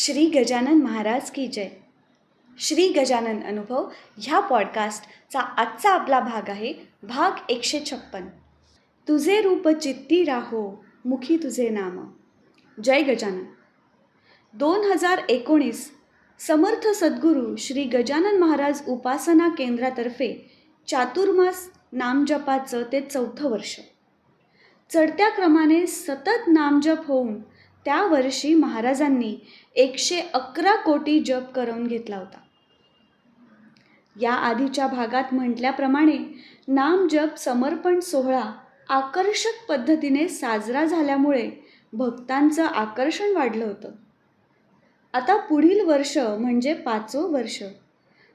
श्री गजानन महाराज की जय. श्री गजानन अनुभव ह्या पॉडकास्टचा आजचा आपला भाग आहे भाग एकशे छप्पन. तुझे रूप चित्ती राहो मुखी तुझे नाम. जय गजानन. दोन हजार एकोणीस समर्थ सद्गुरू श्री गजानन महाराज उपासना केंद्रातर्फे चातुर्मास नामजपाचं ते चौथं वर्ष. चढत्या क्रमाने सतत नामजप होऊन त्या वर्षी महाराजांनी एकशे अकरा कोटी जप करवून घेतला होता. या आधीच्या भागात म्हटल्याप्रमाणे नामजप समर्पण सोहळा आकर्षक पद्धतीने साजरा झाल्यामुळे भक्तांचं आकर्षण वाढलं होतं. आता पुढील वर्ष म्हणजे पाचवं वर्ष.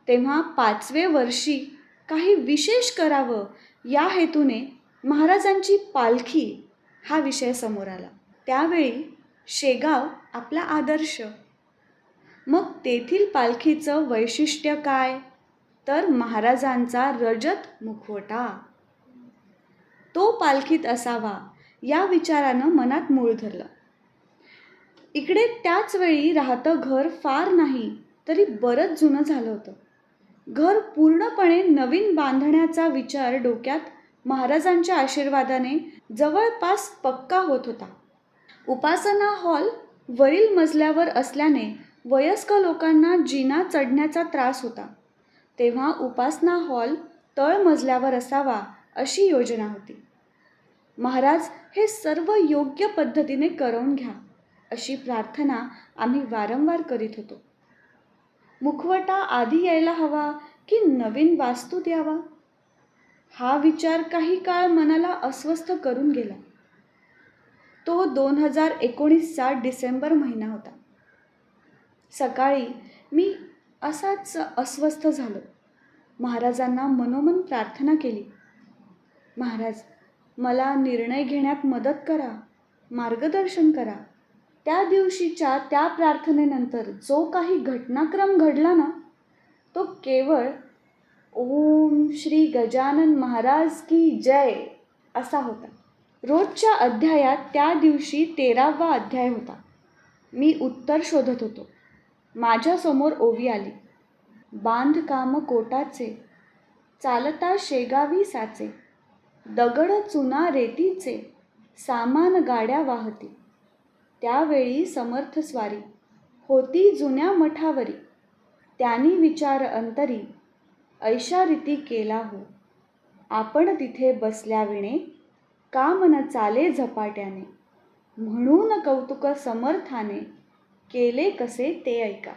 तेव्हा पाचवे वर्षी काही विशेष करावं या हेतूने महाराजांची पालखी हा विषय समोर आला. त्यावेळी शेगाव आपला आदर्श. मग तेथील पालखीचं वैशिष्ट्य काय? तर महाराजांचा रजत मुखवटा. तो पालखीत असावा या विचारानं मनात मूळ धरलं. इकडे त्याच वेळी राहतं घर फार नाही तरी बरंच जुनं झालं होतं. घर पूर्णपणे नवीन बांधण्याचा विचार डोक्यात महाराजांच्या आशीर्वादाने जवळपास पक्का होत होता. उपासना हॉल वरील मजल्यावर असल्याने वयस्क लोकांना जिना चढण्याचा त्रास होता. तेव्हा उपासना हॉल तळ मजल्यावर असावा अशी योजना होती. महाराज हे सर्व योग्य पद्धतीने करवून घ्या अशी प्रार्थना आम्ही वारंवार करीत होतो. मुखवटा आधी यायला हवा की नवीन वास्तू द्यावा? हा विचार काही काळ मनाला अस्वस्थ करून गेला. तो दोन हजार एकोणीसचा डिसेंबर महिना होता. सकाळी मी असाच अस्वस्थ झालो. महाराजांना मनोमन प्रार्थना केली. महाराज मला निर्णय घेण्यात मदत करा मार्गदर्शन करा. त्या दिवशीच्या त्या प्रार्थनेनंतर जो काही घटनाक्रम घडला ना तो केवळ ओम श्री गजानन महाराज की जय असा होता. रोजच्या अध्यायात त्या दिवशी तेरावा अध्याय होता. मी उत्तर शोधत होतो. माझ्यासमोर ओवी आली. बांधकाम कोटाचे चालता शेगावी साचे दगड चुना रेतीचे सामान गाड्या वाहती. त्यावेळी समर्थ स्वारी होती जुन्या मठावरी त्यांनी विचार अंतरी ऐशारीती केला हो. आपण तिथे बसल्याविणे काम न चाले झपाट्याने? म्हणून कौतुक समर्थाने केले कसे ते ऐका.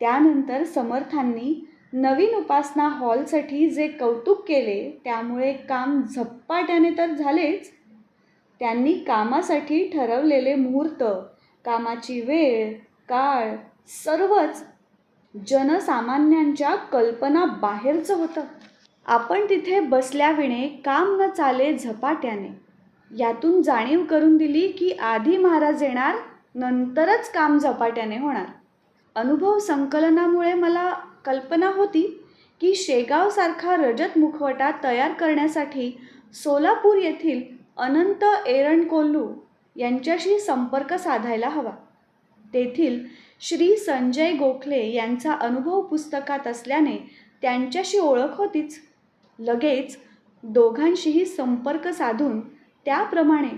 त्यानंतर समर्थांनी नवीन उपासना हॉलसाठी जे कौतुक केले त्यामुळे काम झपाट्याने तर झालेच. त्यांनी कामासाठी ठरवलेले मुहूर्त कामाची वेळ काळ सर्वच जनसामान्यांच्या कल्पना बाहेरचं होतं. आपण तिथे बसल्याविणे काम न चाले झपाट्याने. यातून जाणीव करून दिली की आधी महाराज येणार नंतरच काम झपाट्याने होणार. अनुभव संकलनामुळे मला कल्पना होती की शेगावसारखा रजत मुखवटा तयार करण्यासाठी सोलापूर येथील अनंत एरण कोल्लू यांच्याशी संपर्क साधायला हवा. तेथील श्री संजय गोखले यांचा अनुभव पुस्तकात असल्याने त्यांच्याशी ओळख होतीच. लगेच दोघांशीही संपर्क साधून त्याप्रमाणे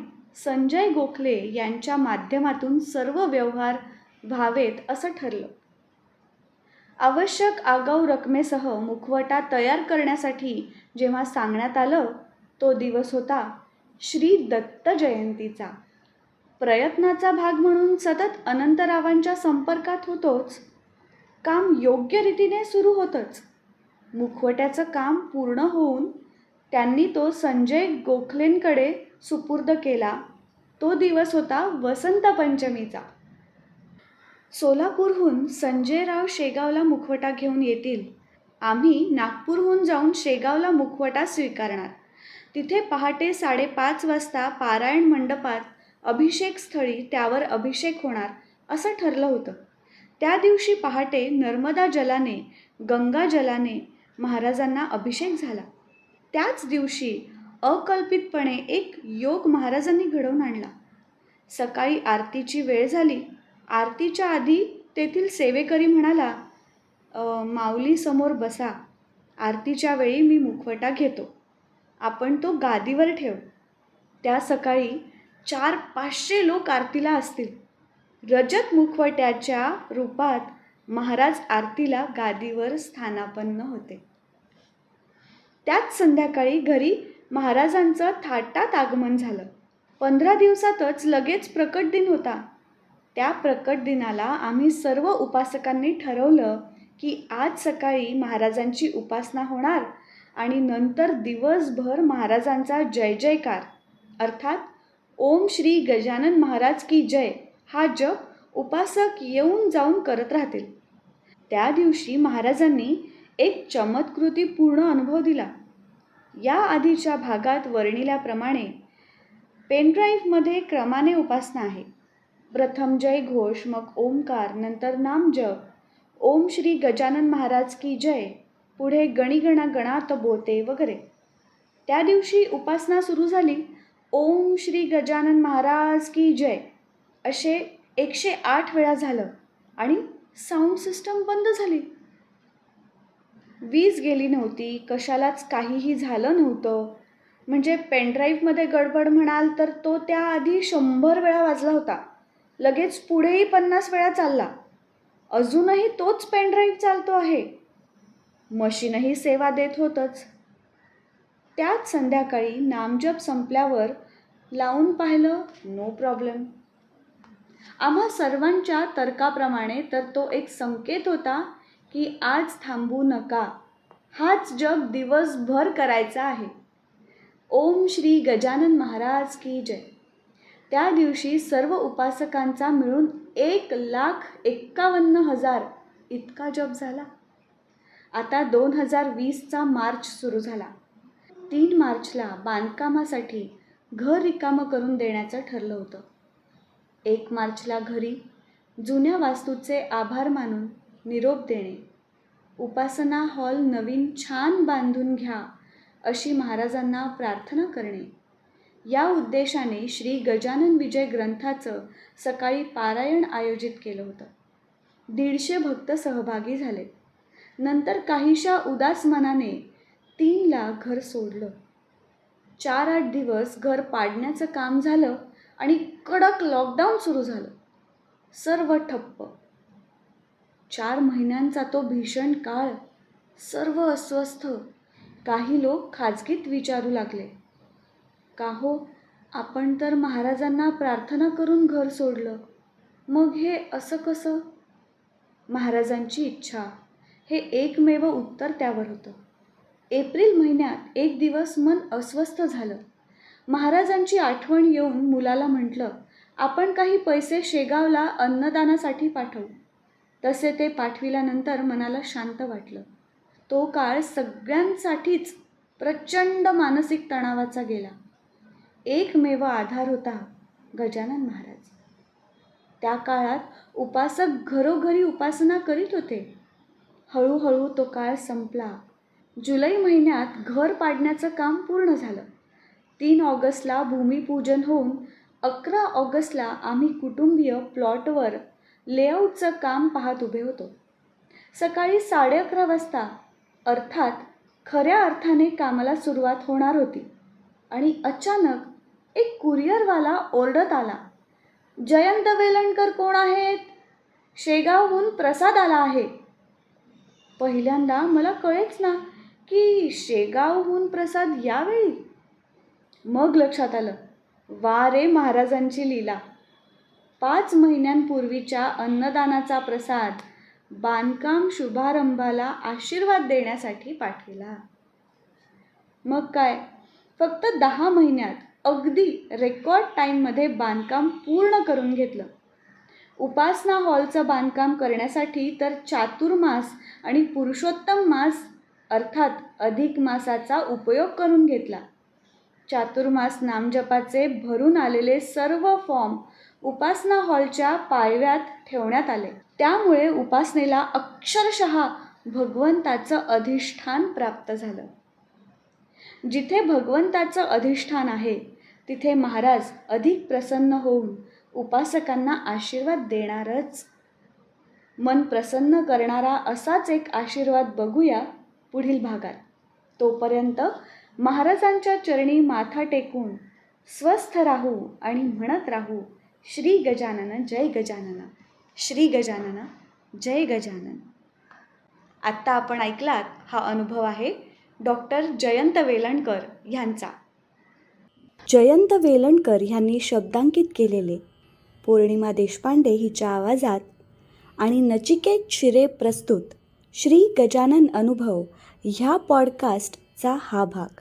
संजय गोखले यांच्या माध्यमातून सर्व व्यवहार व्हावेत असं ठरलं. आवश्यक आगाऊ रकमेसह मुखवटा तयार करण्यासाठी जेव्हा सांगण्यात आलं तो दिवस होता श्री दत्त जयंतीचा. प्रयत्नाचा भाग म्हणून सतत अनंतरावांच्या संपर्कात होतोच. काम योग्य रीतीने सुरू होतंच. मुखवट्याचं काम पूर्ण होऊन त्यांनी तो संजय गोखलेंकडे सुपूर्द केला. तो दिवस होता वसंत पंचमीचा. सोलापूरहून संजयराव शेगावला मुखवटा घेऊन येतील. आम्ही नागपूरहून जाऊन शेगावला मुखवटा स्वीकारणार. तिथे पहाटे साडेपाच वाजता पारायण मंडपात अभिषेक स्थळी त्यावर अभिषेक होणार असं ठरलं होतं. त्या दिवशी पहाटे नर्मदा जलाने गंगा जलाने महाराजांना अभिषेक झाला. त्याच दिवशी अकल्पितपणे एक योग महाराजांनी घडवून आणला. सकाळी आरतीची वेळ झाली. आरतीच्या आधी तेथील सेवेकरी म्हणाला माऊलीसमोर बसा. आरतीच्या वेळी मी मुखवटा घेतो. आपण तो गादीवर ठेव त्या सकाळी चार पाचशे लोक आरतीला असतील. रजत मुखवट्याच्या रूपात महाराज आरतीला गादीवर स्थानापन्न होते. त्याच संध्याकाळी घरी महाराजांचं थाटात आगमन झालं. पंधरा दिवसातच लगेच प्रकट दिन होता. त्या प्रकट दिनाला आम्ही सर्व उपासकांनी ठरवलं की आज सकाळी महाराजांची उपासना होणार आणि नंतर दिवसभर महाराजांचा जय जयकार. अर्थात ओम श्री गजानन महाराज की जय हा जप उपासक येऊन जाऊन करत राहतील. त्या दिवशी महाराजांनी एक चमत्कृती पूर्ण अनुभव दिला. या आधीच्या भागात वर्णिल्याप्रमाणे पेनड्राईव्हमध्ये क्रमाने उपासना आहे. प्रथम जय घोष मग ओमकार नंतर नाम जप. ओम श्री गजानन महाराज की जय. पुढे गणिगणा गणात बोते वगैरे. त्या दिवशी उपासना सुरू झाली. ओम श्री गजानन महाराज की जय. असे एकशे आठ वेळा झालं आणि साऊंड सिस्टम बंद झाली. वीज गेली नव्हती कशालाच काहीही झालं नव्हतं. म्हणजे पेनड्राईव्हमध्ये गडबड म्हणाल तर तो त्याआधी शंभर वेळा वाजला होता. लगेच पुढेही पन्नास वेळा चालला. अजूनही तोच पेनड्राईव्ह चालतो आहे. मशीनही सेवा देत होतच. त्याच संध्याकाळी नामजप संपल्यावर लावून पाहिलं नो प्रॉब्लेम आम्हा सर्वांच्या तर्काप्रमाणे तर तो एक संकेत होता की आज थांबू नका. हाच जग दिवसभर करायचा आहे. ओम श्री गजानन महाराज की जय. त्या दिवशी सर्व उपासकांचा मिळून एक लाख एक्कावन्न हजार इतका जप झाला. आता दोन हजार वीसचा मार्च सुरू झाला. तीन मार्चला बांधकामासाठी घर रिकामं करून देण्याचं ठरलं होतं. एक मार्चला घरी जुन्या वास्तूचे आभार मानून निरोप देणे. उपासना हॉल नवीन छान बांधून घ्या अशी महाराजांना प्रार्थना करणे. या उद्देशाने श्री गजानन विजय ग्रंथाचं सकाळी पारायण आयोजित केलं होतं. दीडशे भक्त सहभागी झाले. नंतर काहीशा उदास मनाने तीनला घर सोडलं. चार आठ दिवस घर पाडण्याचं काम झालं. आणि कडक लॉकडाऊन सुरू झालं. सर्व ठप्प. चार महिन्यांचा तो भीषण काळ सर्व अस्वस्थ. काही लोक खाजगीत विचारू लागले. का हो आपण तर महाराजांना प्रार्थना करून घर सोडलं. मग हे असं कसं? महाराजांची इच्छा. हे एकमेव उत्तर त्यावर होतं. एप्रिल महिन्यात एक दिवस मन अस्वस्थ झालं. महाराजांची आठवण येऊन मुलाला म्हटलं आपण काही पैसे शेगावला अन्नदानासाठी पाठवू. तसे ते पाठविल्यानंतर मनाला शांत वाटलं. तो काळ सगळ्यांसाठीच प्रचंड मानसिक तणावाचा गेला. एकमेव आधार होता गजानन महाराज. त्या काळात उपासक घरोघरी उपासना करीत होते. हळूहळू तो काळ संपला. जुलै महिन्यात घर पाडण्याचं काम पूर्ण झालं. तीन ऑगस्टला भूमिपूजन होऊन अकरा ऑगस्टला आम्ही कुटुंबीय प्लॉटवर लेआउटचं काम पाहत उभे होतो. सकाळी साडे अकरा वाजता अर्थात खऱ्या अर्थाने कामाला सुरुवात होणार होती आणि अचानक एक कुरिअरवाला ओरडत आला जयंत वेलणकर कोण आहेत? शेगावहून प्रसाद आला आहे. पहिल्यांदा मला कळेच ना की शेगावहून प्रसाद यावेळी मग लक्षात आलं. वा रे महाराजांची लीला. पाच महिन्यांपूर्वीच्या अन्नदानाचा प्रसाद बांधकाम शुभारंभाला आशीर्वाद देण्यासाठी पाठविला. मग काय? फक्त दहा महिन्यात अगदी रेकॉर्ड टाईममध्ये बांधकाम पूर्ण करून घेतलं. उपासना हॉलचं बांधकाम करण्यासाठी तर चातुर्मास आणि पुरुषोत्तम मास अर्थात अधिक मासाचा उपयोग करून घेतला. चातुर्मास नामजपाचे भरून आलेले सर्व फॉर्म उपासना हॉलच्या पायव्यात ठेवण्यात आले. त्यामुळे उपासनेला अक्षरशः भगवंताचं अधिष्ठान प्राप्त झालं. जिथे भगवंताचं अधिष्ठान आहे तिथे महाराज अधिक प्रसन्न होऊन उपासकांना आशीर्वाद देणारच. मन प्रसन्न करणारा असाच एक आशीर्वाद बघूया पुढील भागात. तोपर्यंत महाराजांच्या चरणी माथा टेकून स्वस्थ राहू आणि म्हणत राहू श्री गजानन जय गजानन श्री गजानन जय गजानन. आत्ता आपण ऐकलात हा अनुभव आहे डॉक्टर जयंत वेलणकर ह्यांचा जयंत वेलणकर ह्यांनी शब्दांकित केलेले पौर्णिमा देशपांडे हिच्या आवाजात आणि नचिकेत शिरे प्रस्तुत श्री गजानन अनुभव ह्या पॉडकास्टचा हा भाग.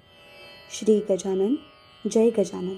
श्री गजानन जय गजानन.